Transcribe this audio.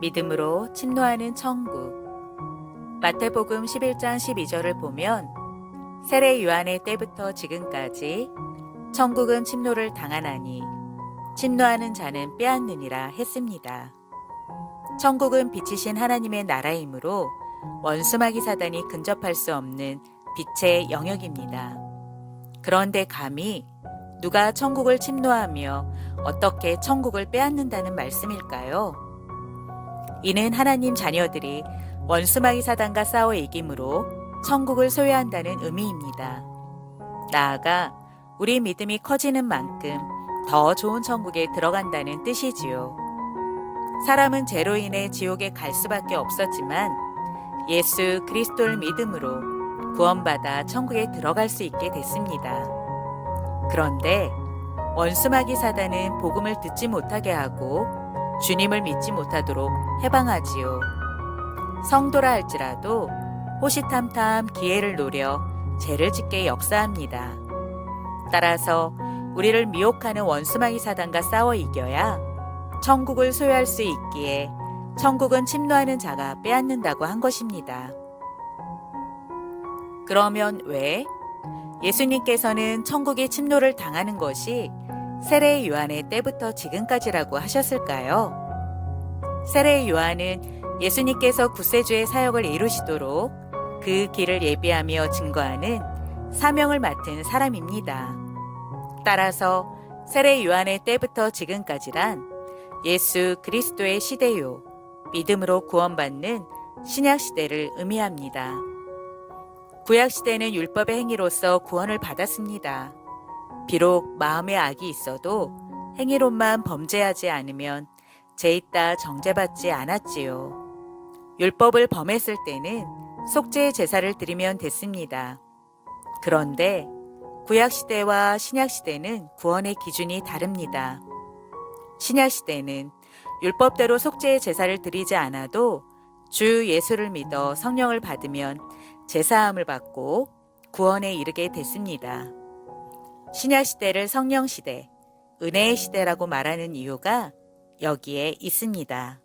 믿음으로 침노하는 천국. 마태복음 11장 12절을 보면 세례 요한의 때부터 지금까지 천국은 침노를 당하나니 침노하는 자는 빼앗느니라 했습니다. 천국은 빛이신 하나님의 나라이므로 원수마귀 사단이 근접할 수 없는 빛의 영역입니다. 그런데 감히 누가 천국을 침노하며 어떻게 천국을 빼앗는다는 말씀일까요? 이는 하나님 자녀들이 원수마귀 사단과 싸워 이김으로 천국을 소유한다는 의미입니다. 나아가 우리 믿음이 커지는 만큼 더 좋은 천국에 들어간다는 뜻이지요. 사람은 죄로 인해 지옥에 갈 수밖에 없었지만 예수 그리스도를 믿음으로 구원받아 천국에 들어갈 수 있게 됐습니다. 그런데 원수마귀 사단은 복음을 듣지 못하게 하고 주님을 믿지 못하도록 해방하지요. 성도라 할지라도 호시탐탐 기회를 노려 죄를 짓게 역사합니다. 따라서 우리를 미혹하는 원수마귀 사단과 싸워 이겨야 천국을 소유할 수 있기에 천국은 침노하는 자가 빼앗는다고 한 것입니다. 그러면 왜 예수님께서는 천국이 침노를 당하는 것이 세례 요한의 때부터 지금까지라고 하셨을까요? 세례 요한은 예수님께서 구세주의 사역을 이루시도록 그 길을 예비하며 증거하는 사명을 맡은 사람입니다. 따라서 세례 요한의 때부터 지금까지란 예수 그리스도의 시대요, 믿음으로 구원받는 신약 시대를 의미합니다. 구약 시대는 율법의 행위로서 구원을 받았습니다. 비록 마음에 악이 있어도 행위로만 범죄하지 않으면 죄 있다 정죄받지 않았지요. 율법을 범했을 때는 속죄의 제사를 드리면 됐습니다. 그런데 구약 시대와 신약 시대는 구원의 기준이 다릅니다. 신약 시대는 율법대로 속죄의 제사를 드리지 않아도 주 예수를 믿어 성령을 받으면 제사함을 받고 구원에 이르게 됐습니다. 신약 시대를 성령 시대, 은혜의 시대라고 말하는 이유가 여기에 있습니다.